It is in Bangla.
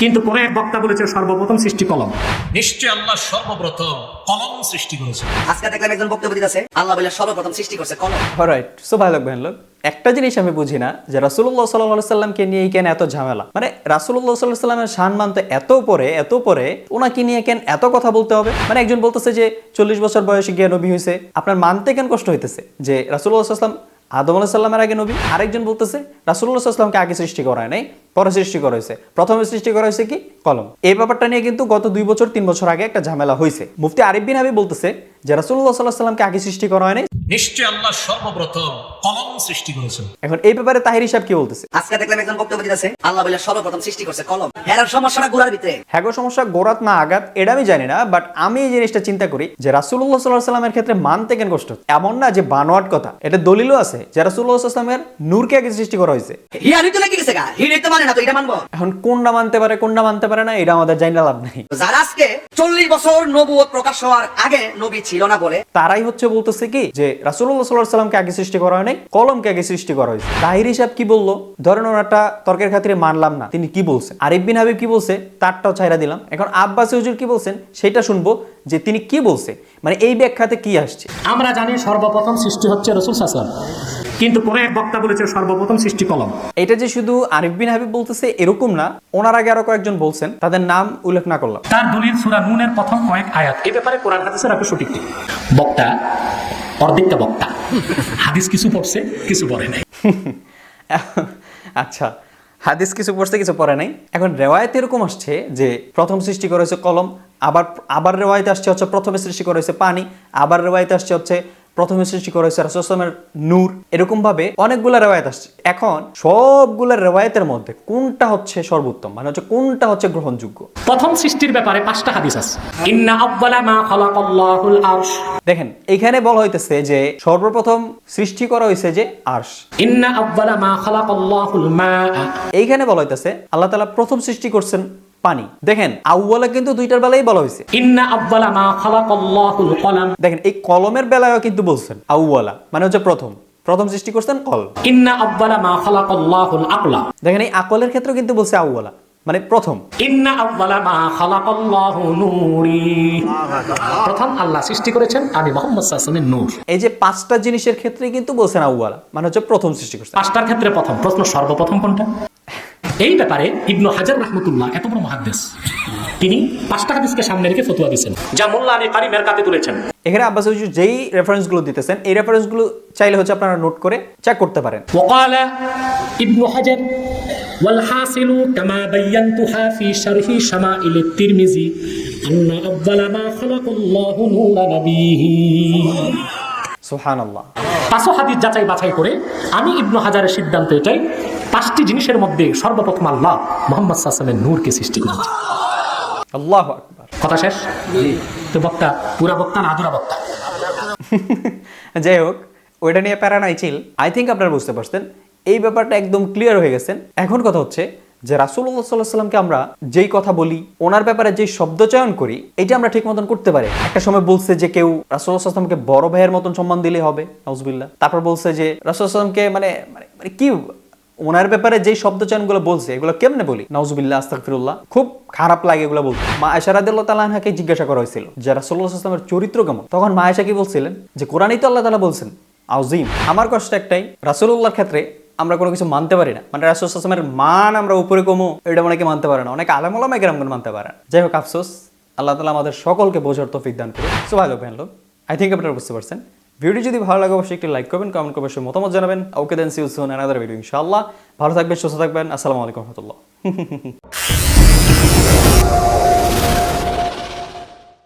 কিন্তু পরে এক বক্তা বলেছে সর্বপ্রথম সৃষ্টি কলম। নিশ্চয় আল্লাহ সর্বপ্রথম কলম সৃষ্টি করেছেন আজকে দেখলাম একজন বক্তব্য দিতেছে আল্লাহ বলে সর্বপ্রথম সৃষ্টি করছে কলম। রাইট সো ভাই লোক ভাই লোক একটা জিনিস আমি বুঝি না যে রাসুল্লাহ সাল্লাহ সাল্লামকে নিয়ে কেন এত ঝামেলা? মানে রাসুল্লাহ সাল্লাহ সাল্লামের শান মানতে এত পরে এত পরে ওনাকে নিয়ে কেন এত কথা বলতে হবে? মানে একজন বলতেছে যে চল্লিশ বছর বয়সে গিয়ে নবী হয়েছে আপনার মানতে কেন কষ্ট হইতেছে? যে রাসুল্লাহ সাল্লাম আদম আলাহ সাল্লামের আগে নবী, আরেকজন বলতেছে রাসুল্লাহ সাল্লামকে আগে সৃষ্টি করা হয় নাই, পরে সৃষ্টি করা হয়েছে। প্রথমে সৃষ্টি করা হয়েছে কি? কলম। এই ব্যাপারটা নিয়ে কিন্তু গত দুই বছর, তিন বছর আগে একটা ঝামেলা হয়েছে। মুফতি আরিফ বিন বলতেছে যে রাসুল্লাহ সাল্লাহ সাল্লামকে আগে সৃষ্টি করা হয় নাই। নিশ্চয় আল্লাহ সর্বপ্রথম কলম সৃষ্টি করেছেন এখন এই ব্যাপারে তাহির হিসাব কি বলতেছে? আজকে দেখলাম একজন বক্তব্য দিতেছে আল্লাহ বলে সর্বপ্রথম সৃষ্টি করছে কলম। এর সমস্যাটা গুড়ার ভিতরে। হ্যাগো সমস্যা গোরাত না আঘাত এটা আমি জানি না বাট আমি এই জিনিসটা চিন্তা করি যে রাসুল্লাহ সাল্লাহ সাল্লামের ক্ষেত্রে মানতে কেন কষ্ট এমন না যে বানোয়াট কথা এটা দলিলও আছে যে রাসুল্লাহ সাল্লামের নূরকে আগে সৃষ্টি করা হয়েছে। হিয়ারি তো লেগে গেছে গা? হিয়ারি তো মানে না তো এটা মানবো। এখন কোনটা মানতে পারে কোনটা মানতে পারে না এটা আমাদের জানি লাভ নাই। যারা আজকে চল্লিশ বছর নবুয়ত প্রকাশ হওয়ার আগে নবী ছিল না বলে তারাই হচ্ছে বলতেছে কি যে রাসুল্লাহ সাল্লাহ সাল্লামকে আগে সৃষ্টি করা হয় নাই কলমকে আগে সৃষ্টি করা হয়েছে। তাহির হিসাব কি বলল? ধরেন ওনারটা তর্কের খাতিরে মানলাম না। তিনি কি বলছেন আরিফ বিন হাবিব কি বলছে? তারটাও ছাইরা দিলাম। এখন আব্বাস হুজুর কি বলছেন? সেটা শুনব যে তিনি কি বলছে? মানে এই ব্যাখ্যাতে কি আসছে? আমরা জানি সর্বপ্রথম সৃষ্টি হচ্ছে রসুল সাসলাম কিন্তু পরে এক বক্তা বলেছে সর্বপ্রথম সৃষ্টি কলম। এটা যে শুধু আরিফ বিন হাবিব বলতেছে এরকম না ওনার আগে আরও কয়েকজন বলছেন তাদের নাম উল্লেখ না করলাম। তার দলিল সুরা নুনের প্রথম কয়েক আয়াত। এ ব্যাপারে কোরআন হাদিসের আপনি সঠিক। বক্তা অর্ধেকটা বক্তা। হাদিস কিছু পড়ছে, কিছু পড়ে নাই। আচ্ছা হাদিস কিছু পড়ছে, কিছু পড়ে নাই। এখন রেওয়ায়ত এরকম আসছে যে প্রথম সৃষ্টি করেছে কলম, আবার আবার রেওয়ায়তে আসছে হচ্ছে প্রথমে সৃষ্টি করেছে পানি, আবার রেওয়ায়তে আসছে হচ্ছে প্রথমে সৃষ্টি করা হয়েছে রাসুলের নূর। এরকম ভাবে অনেকগুলো রেওয়ায়ত আসছে। এখন সবগুলো রেওয়ায়তের মধ্যে কোনটা হচ্ছে সর্বোত্তম? মানে হচ্ছে কোনটা হচ্ছে গ্রহণযোগ্য? প্রথম সৃষ্টির ব্যাপারে পাঁচটা হাদিস আছে। ইন্না আব্বালা মা খালাকাল্লাহুল আরশ। দেখেন এখানে বলা হইতেছে যে সর্বপ্রথম সৃষ্টি করা হয়েছে যে আর্শ। ইন্না আব্বালা মা খালাকাল্লাহুল মা। এইখানে বলা হইতেছে আল্লাহ তাআলা প্রথম সৃষ্টি করছেন পানি। দেখেন আউ্বালা কিন্তু দুইটার বেলাই বলা হয়েছে। ইন্না আব্বালা মা খালাকাল্লাহুল কলাম। দেখেন এই কলমের বেলায়ও কিন্তু বলছেন আউ্বালা মানে হচ্ছে প্রথম। প্রথম সৃষ্টি করছেন কল। ইন্না আব্বালা মা খালাকাল্লাহুল আকলা। দেখেন এই আকলের ক্ষেত্রেও কিন্তু বলছে আউ্বালা মানে প্রথম। ইন্না আব্বালা মা খালাকাল্লাহু নূরি। প্রথম আল্লাহ সৃষ্টি করেছেন আমি মোহাম্মদ সাল্লামের নূর। এই যে পাঁচটা জিনিসের ক্ষেত্রে কিন্তু বলছেন আউ্বালা মানে হচ্ছে প্রথম সৃষ্টি করছেন। পাঁচটার ক্ষেত্রে প্রথম। প্রশ্ন সর্বপ্রথম কোনটা? এই ব্যাপারে ইবনু হাজার রহমতুল্লাহ এত বড় মহাদ্দেশ তিনি পাঁচটা হাদিসকে সামনে রেখে ফতুয়া দিয়েছেন যা মোল্লা আলী কারি মেরকাতে তুলেছেন এখানে আব্বাস হুজুর যেই রেফারেন্সগুলো দিতেছেন এই রেফারেন্সগুলো চাইলে হচ্ছে আপনারা নোট করে চেক করতে পারেন وقال ابن حجر والحاصل كما بينتها في شرح شمائل الترمذي أن أول ما خلق الله نور نبيه সুহান আল্লাহ পাঁচশো হাদিস যাচাই বাছাই করে আমি ইবনু হাজারের সিদ্ধান্ত এটাই পাঁচটি জিনিসের মধ্যে সর্বপ্রথম আল্লাহ মোহাম্মদ সাসমের নূরকে সৃষ্টি করেছে আল্লাহ কথা শেষ? তো বক্তা পুরা বক্তা না আদুরা বক্তা? যাই হোক ওইটা নিয়ে প্যারা নাই ছিল আই থিঙ্ক আপনারা বুঝতে পারছেন। এই ব্যাপারটা একদম ক্লিয়ার হয়ে গেছেন এখন কথা হচ্ছে যে রাসুল্লাহ সাল্লাহ সাল্লামকে আমরা যেই কথা বলি, ওনার ব্যাপারে যেই শব্দ চয়ন করি, এটা আমরা ঠিক মতন করতে পারি। একটা সময় বলছে যে কেউ রাসুল্লাহ সাল্লামকে বড় ভাইয়ের মতন সম্মান দিলে হবে, নাউজবিল্লাহ। তারপর বলছে যে রাসুল্লাহ সাল্লামকে মানে মানে মানে কি ওনার ব্যাপারে যে শব্দ চয়নগুলো বলছে, এগুলো কেমনে বলি? নাউজুবিল্লাহ, আস্তাগফিরুল্লাহ। খুব খারাপ লাগে এগুলো বলতে। মা আয়েশা রাদিয়াল্লাহু তাআলা জিজ্ঞাসা করা হয়েছিল যে সাল্লাল্লাহু চরিত্র কেমন? তখন মা আয়েশা কি বলছিলেন? যে কোরআনই তো আল্লাহ তাআলা বলছেন আউজিম আমার কষ্ট একটাই, রাসূলুল্লাহর ক্ষেত্রে আমরা কোনো কিছু মানতে পারি না। মানে রাসুল আসলামের মান আমরা উপরে কমো, এটা অনেকে মানতে পারে না। অনেক আলেম ওলামা কেরামগণ মানতে পারে না। যাই হোক, আফসোস, আল্লাহ তালা আমাদের সকলকে বোঝার তৌফিক দান করে সো ভালো লোক আই থিঙ্ক আপনারা বুঝতে পারছেন। ভিডিও যদি ভালো লাগে, অবশ্যই একটি লাইক করবেন কমেন্ট করবেন মতামত জানাবেন। Okay then see you soon another video ইনশাআল্লাহ। ভালো থাকবেন, সুস্থ থাকবেন। আসসালামু আলাইকুম রহমতুল্লাহ।